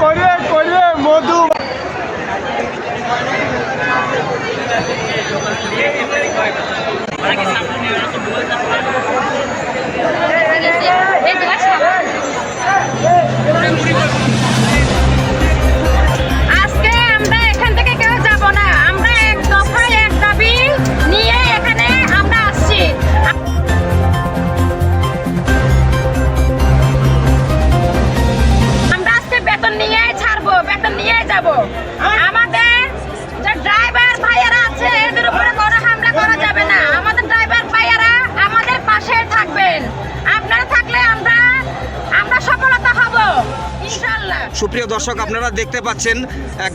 করে করে মধু। সুপ্রিয় দর্শক, আপনারা দেখতে পাচ্ছেন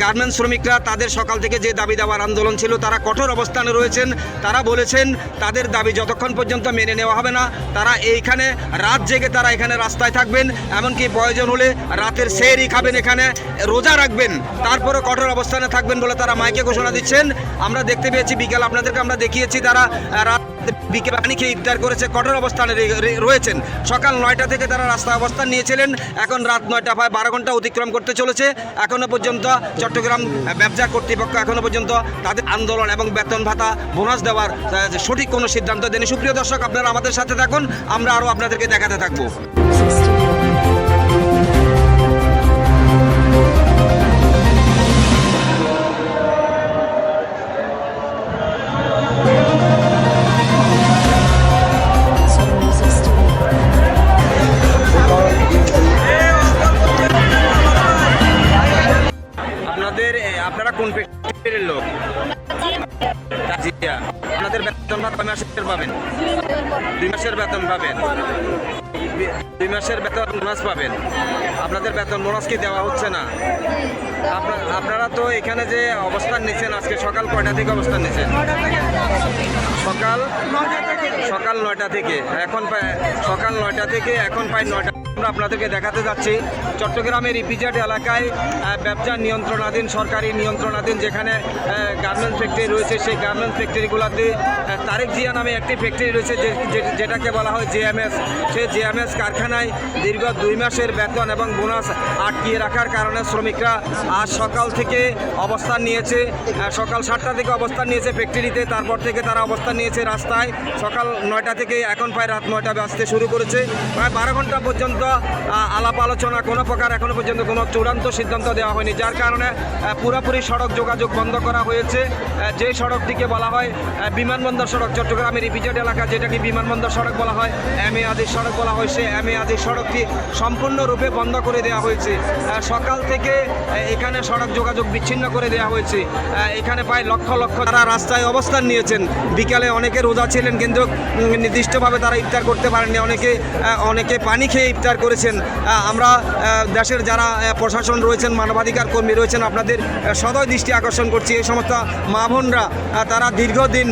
গার্মেন্টস শ্রমিকরা তাদের সকাল থেকে যে দাবি দেওয়ার আন্দোলন ছিল, তারা কঠোর অবস্থানে রয়েছেন। তারা বলেছেন তাদের দাবি যতক্ষণ পর্যন্ত মেনে নেওয়া হবে না, তারা এইখানে রাত জেগে তারা এখানে রাস্তায় থাকবেন, এমনকি প্রয়োজন হলে রাতের সেরই খাবেন এখানে, রোজা রাখবেন তারপরে কঠোর অবস্থানে থাকবেন বলে তারা মাইকে ঘোষণা দিচ্ছেন। আমরা দেখতে পেয়েছি বিকেল, আপনাদেরকে আমরা দেখিয়েছি তারা রাত বিকেল পানি খেয়ে ইফতার করেছে, কঠোর অবস্থানে রয়েছেন। সকাল নয়টা থেকে তারা রাস্তা অবস্থান নিয়েছিলেন, এখন রাত নয়টা প্রায় বারো ঘণ্টা অতিক্রম করতে চলেছে। এখনও পর্যন্ত চট্টগ্রাম ব্যবসা কর্তৃপক্ষ এখনও পর্যন্ত তাদের আন্দোলন এবং বেতন ভাতা বোনাস দেওয়ার সঠিক কোনো সিদ্ধান্ত দেন সুপ্রিয় দর্শক, আপনারা আমাদের সাথে থাকুন, আমরা আরও আপনাদেরকে দেখাতে থাকব। আপনাদের বেতন কয় মাসের পাবেন? দুই মাসের বেতন পাবেন। দুই- মাসের বেতন বোনাস পাবেন। আপনাদের বেতন বোনাস কি দেওয়া হচ্ছে না? আপনারা তো এখানে যে অবস্থান নিচ্ছেন আজকে সকাল কয়টা থেকে অবস্থান নিচ্ছেন সকাল সকাল নয়টা থেকে। এখন সকাল নয়টা থেকে, এখন প্রায় নয়টা আমরা আপনাদেরকে দেখাতে যাচ্ছি। চট্টগ্রামের ইপিজেড এলাকায় আহ, ব্যবসা নিয়ন্ত্রণাধীন সরকারি নিয়ন্ত্রণাধীন যেখানে গার্মেন্টস ফ্যাক্টরি রয়েছে সেই গার্মেন্টস ফ্যাক্টরিগুলোতে তারেক জিয়া নামে একটি ফ্যাক্টরি রয়েছে যেটাকে বলা হয় জেএমএস। সেই জেএমএস কারখানায় দীর্ঘ দুই মাসের বেতন এবং বোনাস আটকিয়ে রাখার কারণে শ্রমিকরা আজ সকাল থেকে অবস্থান নিয়েছে সকাল সাতটা থেকে অবস্থান নিয়েছে ফ্যাক্টরিতে তারপর থেকে তারা অবস্থান নিয়েছে রাস্তায়। সকাল নয়টা থেকে এখন প্রায় রাত নয়টা বাজতে শুরু করেছে। প্রায় বারো ঘণ্টা পর্যন্ত আলাপ আলোচনা কোনো প্রকার এখনও পর্যন্ত কোনো চূড়ান্ত সিদ্ধান্ত দেওয়া হয়নি। যার কারণে পুরোপুরি সড়ক যোগাযোগ বন্ধ করা হয়েছে। যে সড়কটিকে বলা হয় বিমানবন্দর সড়ক চট্টগ্রামের ইপিজেড এলাকা, যেটাকে বিমানবন্দর সড়ক বলা হয় এম এ আদির সড়ক বলা হয়, সে এম এ আদির সড়কটি সম্পূর্ণরূপে বন্ধ করে দেওয়া হয়েছে। সকাল থেকে এখানে সড়ক যোগাযোগ বিচ্ছিন্ন করে দেওয়া হয়েছে। এখানে প্রায় লক্ষ লক্ষ তারা রাস্তায় অবস্থান নিয়েছেন, বিকালে অনেকে রোজা ছিলেন, কিন্তু নির্দিষ্টভাবে তারা ইফতার করতে পারেননি। অনেকে অনেকে পানি খেয়ে ইফতার করেছেন। আমরা দেশের যারা প্রশাসন রয়েছেন, মানবাধিকার কর্মী রয়েছেন, আপনাদের সদয় দৃষ্টি আকর্ষণ করছি। এই সমস্ত মা বোনরা তারা দীর্ঘদিন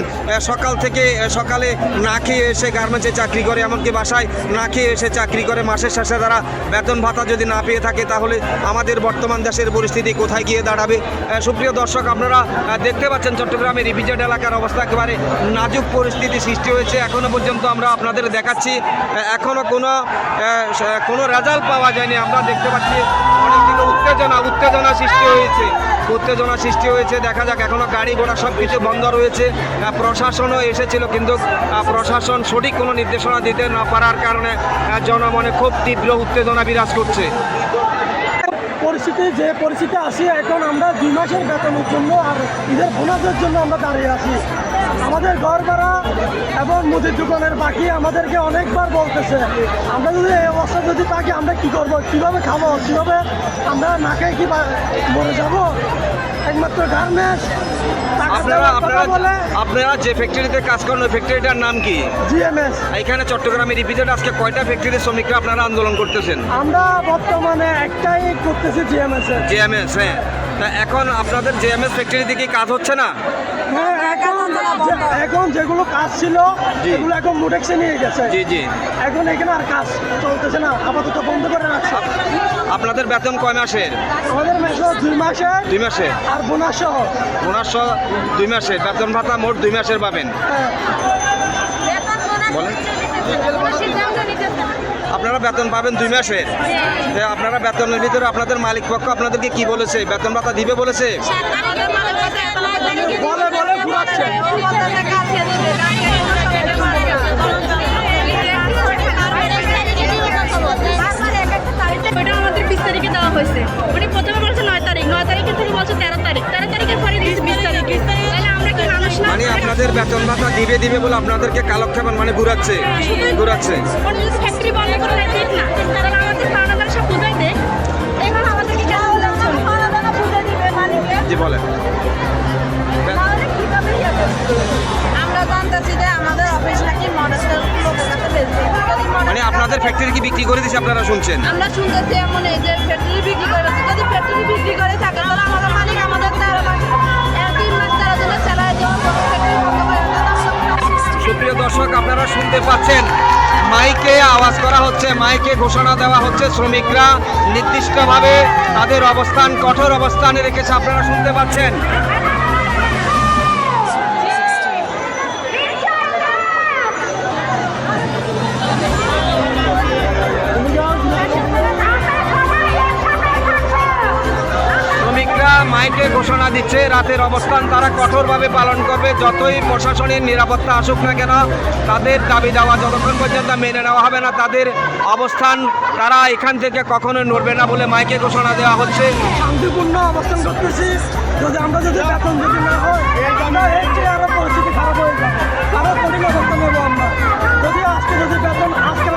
সকাল থেকে সকালে না খেয়ে এসে গার্মেন্টসে চাকরি করে, এমনকি বাসায় না খেয়ে এসে চাকরি করে, মাসের শেষে তারা বেতন ভাতা যদি না পেয়ে থাকে, তাহলে আমাদের বর্তমান দেশের পরিস্থিতি কোথায় গিয়ে দাঁড়াবে? সুপ্রিয় দর্শক, আপনারা দেখতে পাচ্ছেন চট্টগ্রামের ইপিজেড এলাকার অবস্থা একেবারে নাজুক পরিস্থিতি সৃষ্টি হয়েছে। এখনও পর্যন্ত আমরা আপনাদের দেখাচ্ছি। এখনও কোনো কোনো রেজাল্ট পাওয়া যায়নি। আমরা দেখতে পাচ্ছি অনেক উত্তেজনা উত্তেজনা সৃষ্টি হয়েছে। উত্তেজনা সৃষ্টি হয়েছে, দেখা যাক এখনও গাড়ি ঘোড়া সব কিছু বন্ধ রয়েছে। প্রশাসনও এসেছিল, কিন্তু প্রশাসন সঠিক কোনো নির্দেশনা দিতে না পারার কারণে জনমনে খুব তীব্র উত্তেজনা বিরাজ করছে। পরিস্থিতি, যে পরিস্থিতি আসি এখন আমরা দুই মাসের বেতনের জন্য আর ঈদের বোনাসের জন্য আমরা দাঁড়িয়ে আছি। আমাদের ঘর ভাড়া এবং মুদির দোকানের বাকি আমাদেরকে অনেকবার বলতেছে, আমরা যদি এই অবস্থা যদি থাকি, আমরা কি করব? কীভাবে খাব? কীভাবে আমরা না খেয়ে কি মরে যাব? একমাত্র গার্মেন্টস। আপনারা আপনারা আপনারা যে ফ্যাক্টরিতে কাজ করেন ওই ফ্যাক্টরিটার নাম কি? জিএমএস। এখানে চট্টগ্রামের ইপিজেড আজকে কয়টা ফ্যাক্টরির শ্রমিকরা আপনারা আন্দোলন করতেছেন? আমরা বর্তমানে একটাই করতেছি জিএমএস জেএমএস হ্যাঁ। তা এখন আপনাদের জেএমএস ফ্যাক্টরি দিকে কাজ হচ্ছে না? হ্যাঁ এখন যেগুলো কাজ ছিল জি। এখন মুটেক্সে নিয়ে গেছে। জি জি। এখন এখানে আর কাজ চলতেছে না আপাতত বন্ধ করে রাখছে। আপনাদের বেতন কয় মাসের? আমাদের দুই মাসে দুই মাসের আর বোনাস সহ দুই মাসের বেতন ভাতা মোট দুই মাসের পাবেন। হ্যাঁ, বলেন। আপনারা বেতন পাবেন দুই মাসের? তো আপনারা বেতনের ভিতরে আপনাদের মালিক পক্ষ আপনাদেরকে কি বলেছে? বেতন ভাতা দিবে বলেছে? বলে বলে ঘুরাচ্ছে। হয়েছে। উনি প্রথমে বলছে নয় তারিখ। নয় তারিখের থেকে বলছে তেরো তারিখ। তেরো তারিখের পরে দিয়েছে বিশ তারিখ। তাহলে আমরা কি মানুষ না? মানে আপনাদের বেতন ভাতা দিবে দিবে বলে আপনাদেরকে কালক্ষেপণ মানে ঘুরাচ্ছে। ঘুরাচ্ছে। ফ্যাক্টরি বন্ধ করে ঠিক না। আপনারা শুনছেন? আমরা শুনতেছি এমন এই যে ফ্যাক্টরি বিক্রি করে যদি ফ্যাক্টরি বিক্রি করে থাকে তাহলে আমাদের মালিক আমাদের তেরো তিন মাস তেরো সুপ্রিয় দর্শক আপনারা শুনতে পাচ্ছেন মাইকে আওয়াজ করা হচ্ছে মাইকে ঘোষণা দেওয়া হচ্ছে শ্রমিকরা নির্দিষ্টভাবে তাদের অবস্থান কঠোর অবস্থানে রেখেছে আপনারা শুনতে পাচ্ছেন। সবাইকে ঘোষণা দিচ্ছে, রাতের অবস্থান তারা কঠোরভাবে পালন করবে। যতই প্রশাসনের নিরাপত্তা আসুক না কেন, তাদের দাবি দেওয়া যতক্ষণ পর্যন্ত মেনে নেওয়া হবে না, তাদের অবস্থান তারা এখান থেকে কখনো নড়বে না বলে মাইকে ঘোষণা দেওয়া হচ্ছে। শান্তিপূর্ণ অবস্থান করতেছি, যদি আমরা যদি বেতন যদি না হয় আরও পরিস্থিতি খারাপ হয়ে যাবে। আরও কঠিন অবস্থান নেব আমরা। যদি আজকে যদি বেতন আজকে